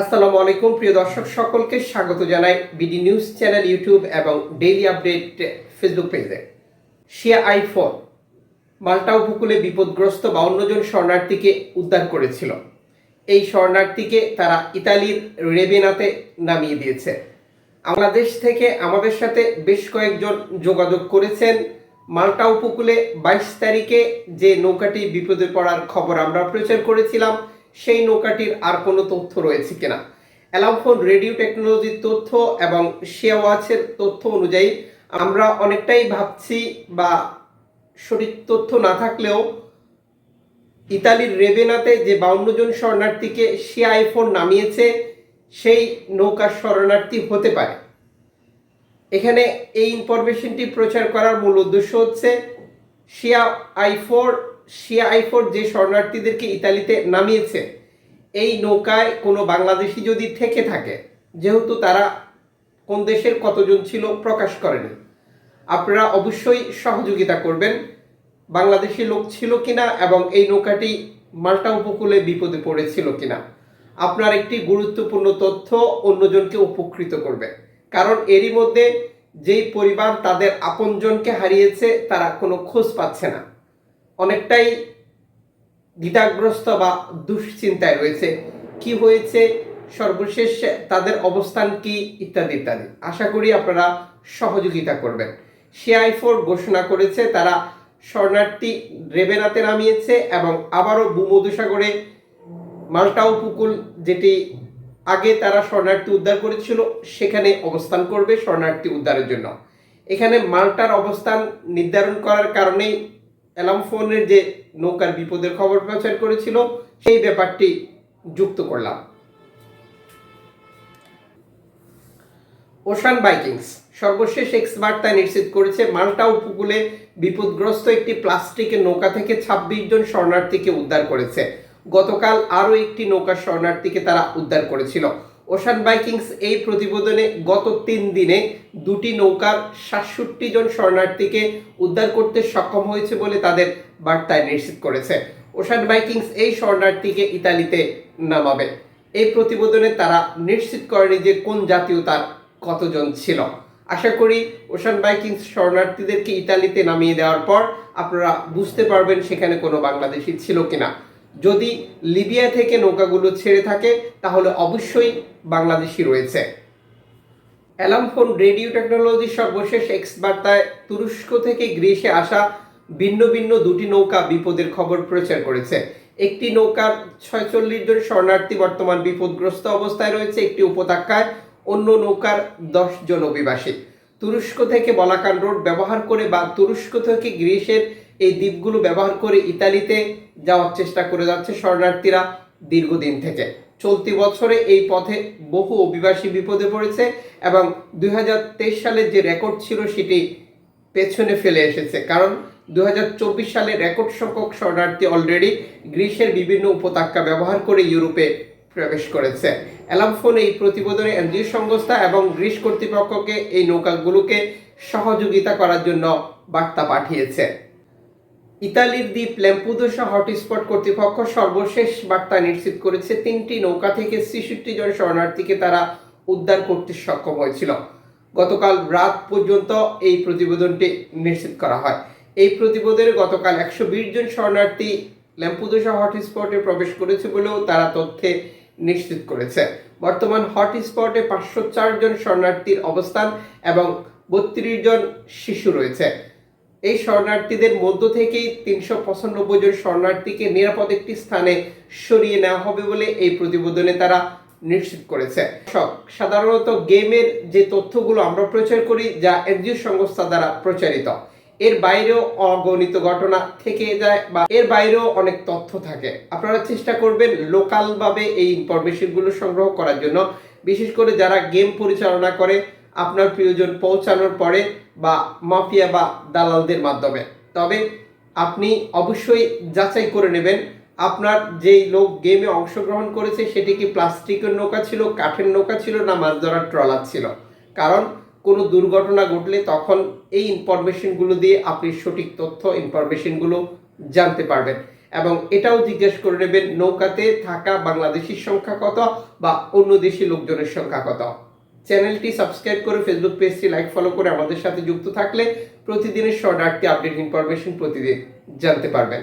আসসালামু আলাইকুম, প্রিয় দর্শক, সকলকে স্বাগত জানাই বিডি নিউজ চ্যানেল, ইউটিউব এবং ডেইলি আপডেট ফেসবুক পেজে। শিয়া আই ফোর মাল্টা উপকূলে বিপদগ্রস্ত বাউন্ন জন শরণার্থীকে উদ্ধার করেছিল। এই শরণার্থীকে তারা ইতালির রেবেনাতে নামিয়ে দিয়েছে। বাংলাদেশ থেকে আমাদের সাথে বেশ কয়েকজন যোগাযোগ করেছেন। মাল্টা উপকূলে বাইশ তারিখে যে নৌকাটি বিপদে পড়ার খবর আমরা প্রচার করেছিলাম সেই নৌকাটির আর কোনো তথ্য রয়েছে কিনা? অ্যালামফোন রেডিও টেকনোলজির তথ্য এবং শেয়া ওয়াচের তথ্য অনুযায়ী আমরা অনেকটাই ভাবছি বা সঠিক তথ্য না থাকলেও ইতালির রেবেনাতে যে বাউন্ন জন শরণার্থীকে শিয়া আইফোন নামিয়েছে, সেই নৌকার শরণার্থী হতে পারে। এখানে এই ইনফরমেশনটি প্রচার করার মূল উদ্দেশ্য হচ্ছে Sea Eye four Sea Eye four যে শরণার্থীদেরকে ইতালিতে নামিয়েছে, এই নৌকায় কোনো বাংলাদেশি যদি থেকে থাকে, যেহেতু তারা কোন দেশের কতজন ছিল প্রকাশ করেনি। আপনারা অবশ্যই সহযোগিতা করবেন, বাংলাদেশি লোক ছিল কিনা এবং এই নৌকাটি মাল্টা উপকূলে বিপদে পড়েছিল কিনা। আপনার একটি গুরুত্বপূর্ণ তথ্য অন্যজনকে উপকৃত করবে, কারণ এরই মধ্যে যেই পরিবার তাদের আপনজনকে হারিয়েছে, তারা কোনো খোঁজ পাচ্ছে না। অনেকটাই দ্বিধাগ্রস্ত বা দুশ্চিন্তায় রয়েছে। কি হয়েছে, সর্বশেষ তাদের অবস্থান কি, ইত্যাদি ইত্যাদি। আশা করি আপনারা সহযোগিতা করবেন। সিআই ফোর ঘোষণা করেছে, তারা শরণার্থী রেবেনাতে নামিয়েছে এবং আবারও ভূমধুসাগরে মাল্টা উপকূল যেটি আগে তারা শরণার্থী উদ্ধার করেছিল, সেখানে অবস্থান করবে শরণার্থী উদ্ধারের জন্য। এখানে মাল্টার অবস্থান নির্ধারণ করার কারণেই অ্যালাম ফোনের যে নৌকার বিপদের খবর প্রচার করেছিল, সেই ব্যাপারটি যুক্ত করলাম। ওশান বাইকিংস, সর্বশেষ এক্স বার্তায় নিশ্চিত করেছে, মাল্টা উপকূলে বিপদগ্রস্ত একটি প্লাস্টিকের নৌকা থেকে ছাব্বিশ জন শরণার্থীকে উদ্ধার করেছে। গতকাল আরও একটি নৌকা শরণার্থীকে তারা উদ্ধার করেছিল। ওশান বাইকিংস এই প্রতিবেদনে গত তিন দিনে দুটি নৌকার সাতষট্টি জন শরণার্থীকে উদ্ধার করতে সক্ষম হয়েছে বলে তাদের বার্তায় নিশ্চিত করেছে। ওশান বাইকিংস এই শরণার্থীকে ইতালিতে নামাবে। এই প্রতিবেদনে তারা নিশ্চিত করেনি যে কোন জাতীয়তার কতজন ছিল। আশা করি ওশান বাইকিংস শরণার্থীদেরকে ইতালিতে নামিয়ে দেওয়ার পর আপনারা বুঝতে পারবেন সেখানে কোনো বাংলাদেশি ছিল কিনা। যদি লিবিয়া থেকে নৌকাগুলো ছেড়ে থাকে, তাহলে অবশ্যই বাংলাদেশি রয়েছে। অ্যালামফোন রেডিও টেকনোলজির সর্বশেষ এক্স বার্তায় তুরস্ক থেকে গ্রিসে আসা ভিন্ন ভিন্ন দুটি নৌকা বিপদের খবর প্রচার করেছে। একটি নৌকার ছয়চল্লিশ জন শরণার্থী বর্তমান বিপদগ্রস্ত অবস্থায় রয়েছে, একটি উপত্যকায় অন্য নৌকার দশ জন অভিবাসী। তুরস্ক থেকে বলাকান রোড ব্যবহার করে বা তুরস্ক থেকে গ্রিসের এই দ্বীপগুলো ব্যবহার করে ইতালিতে যাওয়ার চেষ্টা করে যাচ্ছে শরণার্থীরা দীর্ঘদিন থেকে। চলতি বছরে এই পথে বহু অভিবাসী বিপদে পড়েছে এবং দুই হাজার তেইশ সালের যে রেকর্ড ছিল সেটি পেছনে ফেলে এসেছে। কারণ দু হাজার চব্বিশ সালে রেকর্ড সংখ্যক শরণার্থী অলরেডি গ্রিসের বিভিন্ন উপত্যকা ব্যবহার করে ইউরোপে প্রবেশ করেছে। অ্যালামফোন এই প্রতিবেদনে এনজিও সংস্থা এবং গ্রিস কর্তৃপক্ষকে এই নৌকাগুলোকে সহযোগিতা করার জন্য বার্তা পাঠিয়েছে। ইতালির দ্বীপ ল্যাম্পুদোসা হটস্পট কর্তৃপক্ষ সর্বশেষ বার্তা নিশ্চিত করেছে, তিনটি নৌকা থেকে ছেষট্টি জন শরণার্থীকে তারা উদ্ধার করতে সক্ষম হয়েছিল। গতকাল রাত পর্যন্ত এই প্রতিবেদনটি নিশ্চিত করা হয়। এই প্রতিবেদনে গতকাল একশো বিশ জন শরণার্থী ল্যাম্পুদোসা হটস্পটে প্রবেশ করেছে বলেও তারা তথ্যে নিশ্চিত করেছে। বর্তমান হটস্পটে পাঁচশো চার জন শরণার্থীর অবস্থান এবং বত্রিশ জন শিশু রয়েছে। এই শরণার্থীদের মধ্য থেকেই তিনশো পঁচানব্বই জন শরণার্থীকে নিরাপদ একটি স্থানে সরিয়ে নেওয়া হবে বলে এই প্রতিবেদনে তারা নিশ্চিত করেছে। সাধারণত গেমের যে তথ্যগুলো আমরা প্রচার করি, যা এনজিও সংস্থা দ্বারা প্রচারিত। এর বাইরেও অগণিত ঘটনা থেকে যায় বা এর বাইরেও অনেক তথ্য থাকে। আপনারা চেষ্টা করবেন লোকালভাবে এই ইনফরমেশনগুলো সংগ্রহ করার জন্য। বিশেষ করে যারা গেম পরিচালনা করে, আপনার প্রিয়জন পৌঁছানোর পরে বা মাফিয়া বা দালালদের মাধ্যমে। তবে আপনি অবশ্যই যাচাই করে নেবেন, আপনার যেই লোক গেমে অংশগ্রহণ করেছে সেটি কি প্লাস্টিকের নৌকা ছিল, কাঠের নৌকা ছিল না মাছ ধরার ট্রলার ছিল? কারণ কোনো দুর্ঘটনা ঘটলে তখন এই ইনফরমেশনগুলো দিয়ে আপনি সঠিক তথ্য ইনফরমেশনগুলো জানতে পারবেন। এবং এটাও জিজ্ঞেস করে নেবেন, নৌকাতে থাকা বাংলাদেশির সংখ্যা কত বা অন্য দেশি লোকজনের সংখ্যা কত? চ্যানেলটি সাবস্ক্রাইব করে ফেসবুক পেজটি লাইক ফলো করে আমাদের সাথে যুক্ত থাকলে প্রতিদিনের শর্ট আটটি আপডেট ইনফরমেশন প্রতিদিন জানতে পারবেন।